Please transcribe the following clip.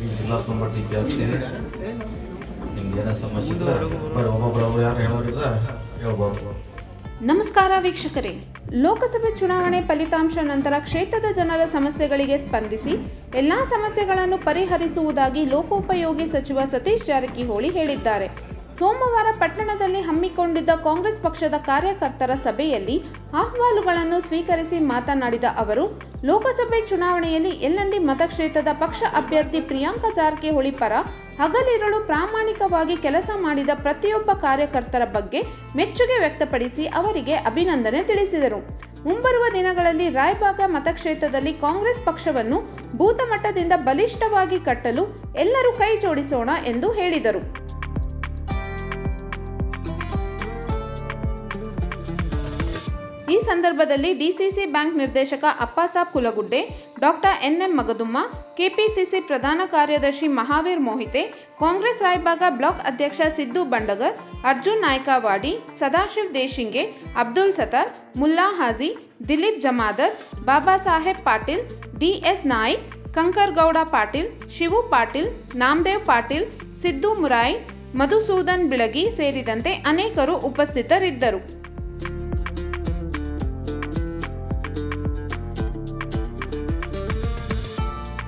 ಹಾಕ್ತೀವಿ ನಿಮ್ಗೆ ಏನೋ ಸಮಸ್ಯೆ ಇಲ್ಲ ನಮಸ್ಕಾರ ವೀಕ್ಷಕರೇ. ಲೋಕಸಭೆ ಚುನಾವಣೆ ಫಲಿತಾಂಶ ನಂತರ ಕ್ಷೇತ್ರದ ಜನರ ಸಮಸ್ಯೆಗಳಿಗೆ ಸ್ಪಂದಿಸಿ ಎಲ್ಲಾ ಸಮಸ್ಯೆಗಳನ್ನು ಪರಿಹರಿಸುವುದಾಗಿ ಲೋಕೋಪಯೋಗಿ ಸಚಿವ ಸತೀಶ್ ಜಾರಕಿಹೊಳಿ ಹೇಳಿದ್ದಾರೆ. ಸೋಮವಾರ ಪಟ್ಟಣದಲ್ಲಿ ಹಮ್ಮಿಕೊಂಡಿದ್ದ ಕಾಂಗ್ರೆಸ್ ಪಕ್ಷದ ಕಾರ್ಯಕರ್ತರ ಸಭೆಯಲ್ಲಿ ಅಹವಾಲುಗಳನ್ನು ಸ್ವೀಕರಿಸಿ ಮಾತನಾಡಿದ ಅವರು, ಲೋಕಸಭೆ ಚುನಾವಣೆಯಲ್ಲಿ ಎಲ್ಲಂಡಿ ಮತಕ್ಷೇತ್ರದ ಪಕ್ಷ ಅಭ್ಯರ್ಥಿ ಪ್ರಿಯಾಂಕಾ ಜಾರಕಿಹೊಳಿ ಪರ ಹಗಲಿರಳು ಪ್ರಾಮಾಣಿಕವಾಗಿ ಕೆಲಸ ಮಾಡಿದ ಪ್ರತಿಯೊಬ್ಬ ಕಾರ್ಯಕರ್ತರ ಬಗ್ಗೆ ಮೆಚ್ಚುಗೆ ವ್ಯಕ್ತಪಡಿಸಿ ಅವರಿಗೆ ಅಭಿನಂದನೆ ತಿಳಿಸಿದರು. ಮುಂಬರುವ ದಿನಗಳಲ್ಲಿ ರಾಯಬಾಗ ಮತಕ್ಷೇತ್ರದಲ್ಲಿ ಕಾಂಗ್ರೆಸ್ ಪಕ್ಷವನ್ನು ಭೂತಮಟ್ಟದಿಂದ ಬಲಿಷ್ಠವಾಗಿ ಕಟ್ಟಲು ಎಲ್ಲರೂ ಕೈ ಜೋಡಿಸೋಣ ಎಂದು ಹೇಳಿದರು. ಈ ಸಂದರ್ಭದಲ್ಲಿ ಡಿಸಿಸಿ ಬ್ಯಾಂಕ್ ನಿರ್ದೇಶಕ Appasaheb Kulagudde, doctor NM Magadumma, KPCC ಪ್ರಧಾನ ಕಾರ್ಯದರ್ಶಿ ಮಹಾವೀರ್ ಮೋಹಿತೆ, ಕಾಂಗ್ರೆಸ್ ರಾಯಬಾಗ ಬ್ಲಾಕ್ ಅಧ್ಯಕ್ಷ ಸಿದ್ದು ಬಂಡಗರ್, ಅರ್ಜುನ್ ನಾಯ್ಕವಾಡಿ, ಸದಾಶಿವ್ ದೇಶಿಂಗೆ, ಅಬ್ದುಲ್ ಸತಾರ್ ಮುಲ್ಲಾ ಹಾಜಿ, ದಿಲೀಪ್ ಜಮಾದರ್, ಬಾಬಾ ಸಾಹೇಬ್ ಪಾಟೀಲ್, ಡಿಎಸ್ ನಾಯ್ಕ್ ಕಂಕರ್ಗೌಡ ಪಾಟೀಲ್, ಶಿವು ಪಾಟೀಲ್, ನಾಮದೇವ್ ಪಾಟೀಲ್, ಸಿದ್ದು ಮುರಾಯ್, ಮಧುಸೂದನ್ ಬಿಳಗಿ ಸೇರಿದಂತೆ ಅನೇಕರು ಉಪಸ್ಥಿತರಿದ್ದರು.